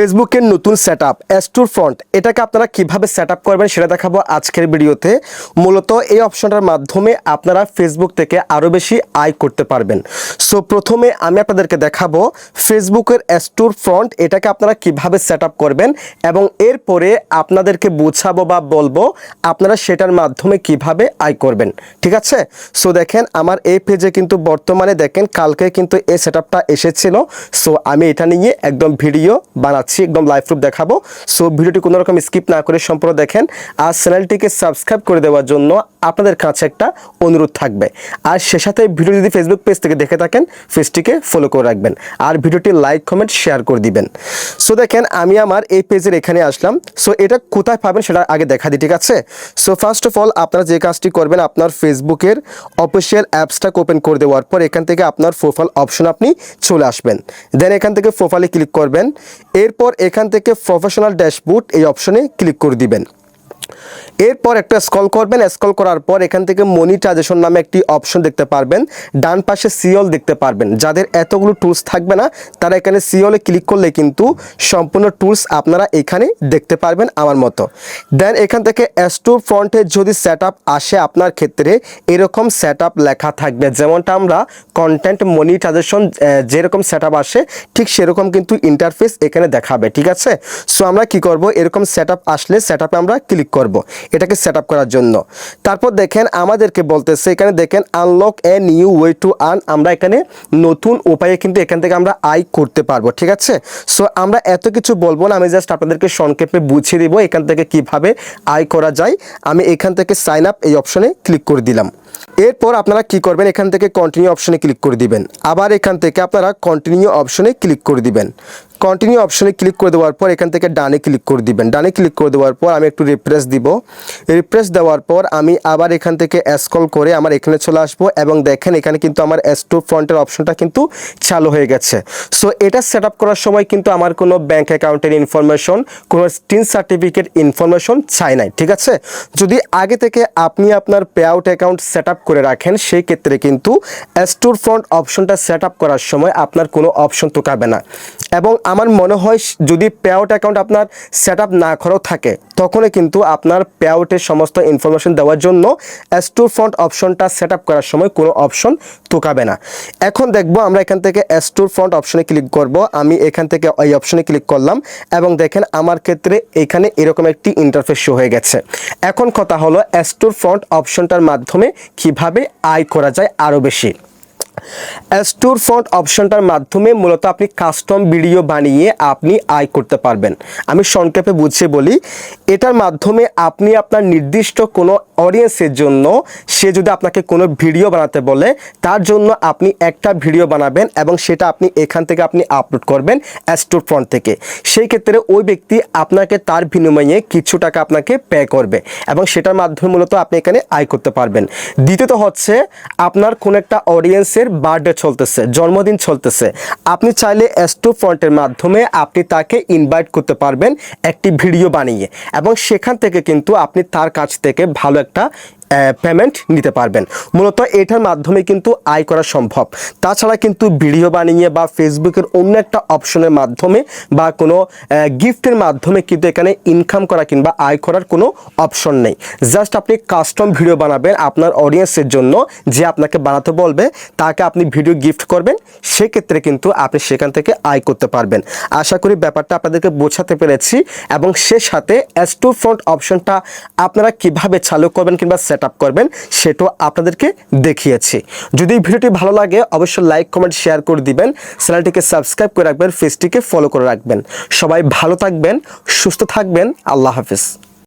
ফেসবুকের নতুন set up অ্যাস্টুর front এটাকে আপনারা কীভাবে সেট আপ করবেন সেটা দেখাবো আজকের ভিডিওতে। মূলত এই অপশনটার মাধ্যমে আপনারা ফেসবুক থেকে আরও বেশি আয় করতে পারবেন। সো প্রথমে আমি আপনাদেরকে দেখাবো ফেসবুকের অ্যাস্টুর ফ্রন্ট এটাকে আপনারা কীভাবে সেট আপ করবেন এবং এরপরে আপনাদেরকে বোঝাবো বা বলব আপনারা সেটার মাধ্যমে কীভাবে আয় করবেন। ঠিক আছে? সো দেখেন আমার এই পেজে কিন্তু বর্তমানে দেখেন কালকে কিন্তু এই সেট এসেছিল। সো আমি এটা নিয়ে একদম ভিডিও বানাচ্ছি। একদম লাইভ প্রুফ দেখাবো। সো ভিডিওটি কোনো রকম স্কিপ না করে সম্পূর্ণ দেখেন। আর চ্যানেলটিকে সাবস্ক্রাইব করে দেওয়ার জন্য আপনাদের কাছে একটা অনুরোধ থাকবে। আর সে সাথে ভিডিও যদি ফেসবুক পেজ থেকে দেখে থাকেন পেজটিকে ফলো করে রাখবেন। আর ভিডিওটি লাইক কমেন্ট শেয়ার করে দিবেন। সো দেখেন, আমি আমার এই পেজের এখানে আসলাম। সো এটা কোথায় পাবেন সেটা আগে দেখা দিই ঠিক আছে? সো ফার্স্ট অফ অল আপনারা যে কাজটি করবেন, আপনার ফেসবুকের অফিসিয়াল অ্যাপসটাকে ওপেন করে দেওয়ার পর এখান থেকে আপনার প্রোফাইল অপশন আপনি চলে আসবেন। দেন এখান থেকে প্রোফাইলে ক্লিক করবেন। এরপর এখান থেকে প্রফেশনাল ড্যাশবোর্ড এই অপশনে ক্লিক করে দিবেন। এরপর একটা স্কল করবেন স্কল করার পর এখান থেকে মনিটাইজেশন নামে একটি অপশন দেখতে পারবেন। ডান পাশে সিওল দেখতে পারবেন। যাদের এতগুলো টুলস থাকবে না, তারা এখানে সিওলে ক্লিক করলে কিন্তু সম্পূর্ণ টুলস আপনারা এখানে দেখতে পারবেন আমার মতো। দেন এখান থেকে এস টু ফ্রন্টে যদি সেট আসে আপনার ক্ষেত্রে, এরকম সেট লেখা থাকবে। যেমনটা আমরা কন্টেন্ট মনিটাইজেশন যেরকম সেট আসে, ঠিক সেরকম কিন্তু ইন্টারফেস এখানে দেখাবে, ঠিক আছে? সো আমরা কি করব? এরকম সেট আসলে সেট আমরা ক্লিক করব। এটাকে সেট করার জন্য। তারপর দেখেন আমাদেরকে বলতেছে, এখানে দেখেন unlock a new way to earn আমরা এখানে নতুন উপায়ে কিন্তু এখান থেকে আমরা আয় করতে পারব, ঠিক আছে? সো আমরা এত কিছু বলব না, আমি জাস্ট আপনাদেরকে সংক্ষেপে বুঝিয়ে দেবো এখান থেকে কীভাবে আয় করা যায়। আমি এখান থেকে সাইন আপ এই অপশনে ক্লিক করে দিলাম। এরপর আপনারা কি করবেন, এখান থেকে কন্টিনিউ অপশনে ক্লিক করে দিবেন। আবার এখান থেকে আপনারা কন্টিনিউ অপশনে ক্লিক করে দিবেন। কন্টিনিউ অপশনে ক্লিক করে দেওয়ার পর এখান থেকে ডানে ক্লিক করে দিবেন। ডানে ক্লিক করে দেওয়ার পর আমি একটু রিপ্রেস দিব। রিপ্রেস দেওয়ার পর আমি আবার এখান থেকে স্ক্রল করে আমার এখানে চলে আসব এবং দেখেন এখানে কিন্তু আমার এস টু ফ্রন্টের অপশনটা কিন্তু চালু হয়ে গেছে। সো এটা সেট করার সময় কিন্তু আমার কোনো ব্যাঙ্ক অ্যাকাউন্টের ইনফরমেশন কোনো স্টিন সার্টিফিকেট ইনফরমেশন চাই নাই, ঠিক আছে? যদি আগে থেকে আপনি আপনার পে আউট অ্যাকাউন্ট সেট করে রাখেন, সেই ক্ষেত্রে কিন্তু এস টুর ফ্রন্ট অপশনটা সেট করার সময় আপনার কোনো অপশন তোকাবে না। এবং আমার মনে হয় যদি পে আউট অ্যাকাউন্ট আপনার সেট না করাও থাকে, তখনই কিন্তু আপনার পে আউটের সমস্ত ইনফরমেশন দেওয়ার জন্য টু ফ্রন্ট অপশনটা সেট করার সময় কোনো অপশন তোকাবে না। এখন দেখব আমরা এখান থেকে টু ফ্রন্ট অপশনে ক্লিক করব। আমি এখান থেকে ওই অপশনে ক্লিক করলাম এবং দেখেন আমার ক্ষেত্রে এখানে এরকম একটি ইন্টারফেস শো হয়ে গেছে। এখন কথা হলো টু ফ্রন্ট অপশনটার মাধ্যমে কীভাবে আয় করা যায় আরও বেশি। স্টোর ফন্ট অপশনটার মাধ্যমে মূলত আপনি কাস্টম ভিডিও বানিয়ে আপনি আয় করতে পারবেন। আমি সংক্ষেপে বুঝিয়ে বলি, এটার মাধ্যমে আপনি আপনার নির্দিষ্ট কোনো অডিয়েন্সের জন্য সে যদি আপনাকে কোনো ভিডিও বানাতে বলে, তার জন্য আপনি একটা ভিডিও বানাবেন এবং সেটা আপনি এখান থেকে আপনি আপলোড করবেন স্টোর ফ্রন্ট থেকে। সেই ক্ষেত্রে ওই ব্যক্তি আপনাকে তার বিনিময়ে কিছু টাকা আপনাকে পে করবে এবং সেটার মাধ্যমে মূলত আপনি এখানে আয় করতে পারবেন। দ্বিতীয়ত হচ্ছে, আপনার কোনো একটা অডিয়েন্সের বার্থডে চলতেছে, জন্মদিন চলতেছে। আপনি চাইলে টু ফ্রন্টের মাধ্যমে আপনি তাকে ইনভাইট করতে পারবেন একটি ভিডিও বানিয়ে। এবং সেখান থেকে কিন্তু আপনি তার কাছ থেকে ভালো একটা পেমেন্ট নিতে পারবেন। মূলত এটার মাধ্যমে কিন্তু আয় করা সম্ভব। তাছাড়া কিন্তু ভিডিও বানিয়ে বা ফেসবুকের অন্য একটা অপশনের মাধ্যমে বা কোনো গিফটের মাধ্যমে কিন্তু এখানে ইনকাম করা কিংবা আয় করার কোনো অপশন নেই। জাস্ট আপনি কাস্টম ভিডিও বানাবেন আপনার অডিয়েন্সের জন্য, যে আপনাকে বানাতে বলবে, তাকে আপনি ভিডিও গিফট করবেন, সেক্ষেত্রে কিন্তু আপনি সেখান থেকে আয় করতে পারবেন। আশা করি ব্যাপারটা আপনাদেরকে বোঝাতে পেরেছি এবং সে সাথে এস টু ফ্রন্ট অপশনটা আপনারা কীভাবে চালু করবেন কিংবা আপ করবেন, সেটাও আপনাদেরকে দেখিয়েছি। যদি ভিডিওটি ভালো লাগে, অবশ্যই লাইক কমেন্ট শেয়ার করে দিবেন। চ্যানেলটিকে সাবস্ক্রাইব করে রাখবেন, ফেসটিকে ফলো করে রাখবেন। সবাই ভালো থাকবেন, সুস্থ থাকবেন, আল্লাহ হাফিজ।